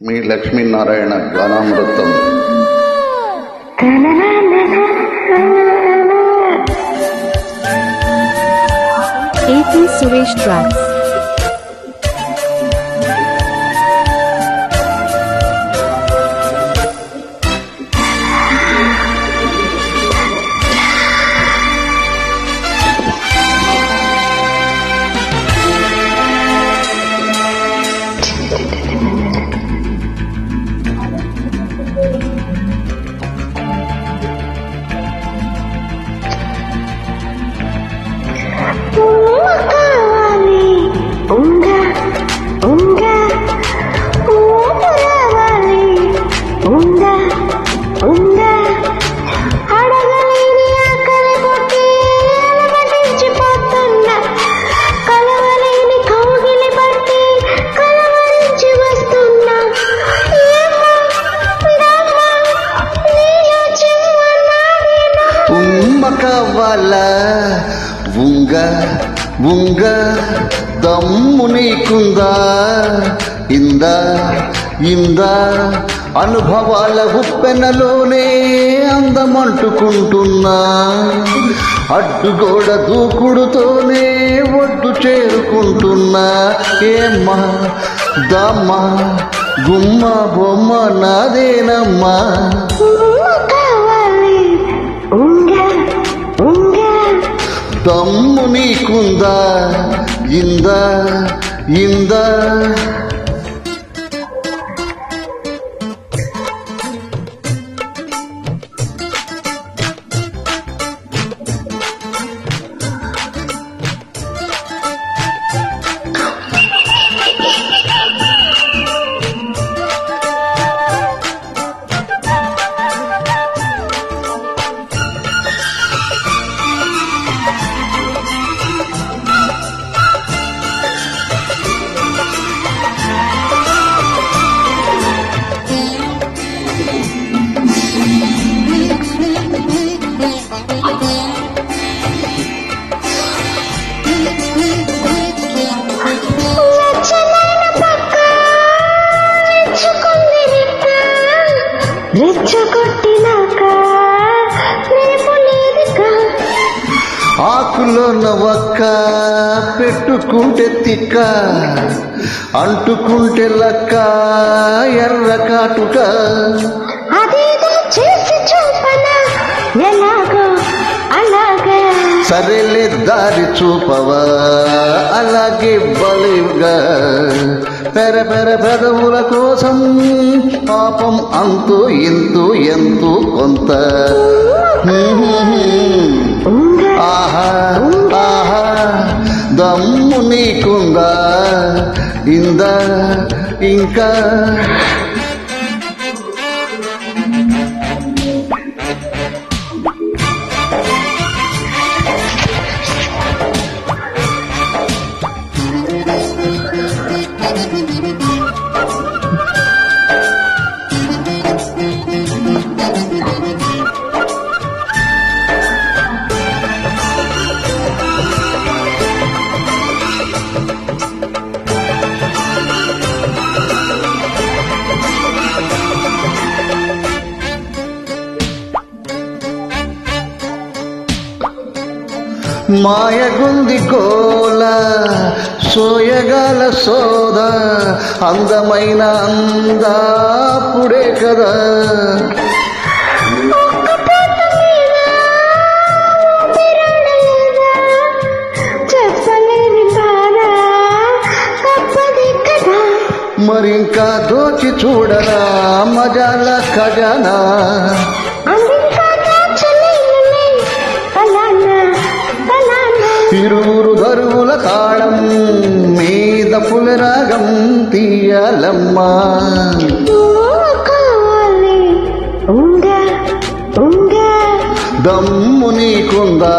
మీ లక్ష్మీనారాయణ గానామృతం AP Suresh tracks కావాల ఉంగ ఉంగ దమ్ము నీకుందా? ఇందా ఇందా? అనుభవాల ఉప్పెనలోనే అందమంటుకుంటున్నా. అడ్డుగోడ దూకుడుతోనే ఒడ్డు చేరుకుంటున్నా. ఏమ్మా దమ్మా గుమ్మ బొమ్మ నాదేనమ్మా? దమ్ము నీకుందా ఇందా ఇందా ఆకులో నవ్వక్క పెట్టుకుంటే తిక్క అంటుకుంటే లక్క ఎర్ర కాటుక. సరేలే దారి చూపవా అలాగే బలిగా పెర పెర పెదవుల కోసం పాపం అంతు ఇంతు ఎంతు కొంత. ఆహా ఆహా దమ్ము నీకుందా ఇందా ఇంకా. మాయగుంది గోల సోయగల సోద అందమైన అందాపుడే కదా కదా. మరింకా దోచి చూడరా మజాల ఖజానా. ఫలానా ఇరువురు దరువుల తాళం మీద పులరాగం తీయాలమ్మా దమ్ము నీకుందా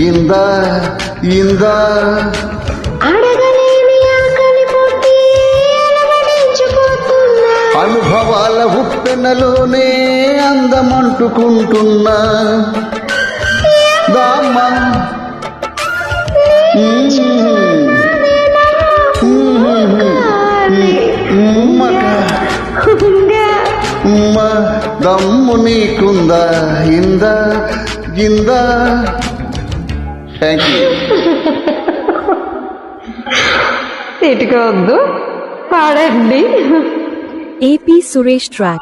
ఇందా ఇందా అనుభవాల ఉప్పెనలోనే అందమంటుకుంటున్నా దామ్మా మ్మ్. మ్మ్. మ్మ్. మ్మ్. దమ్ము నీకుందా ఇందా గిందా థ్యాంక్ యూ తిట్టుకోవద్దు పాడండి ఏపీ సురేష్ ట్రాక్.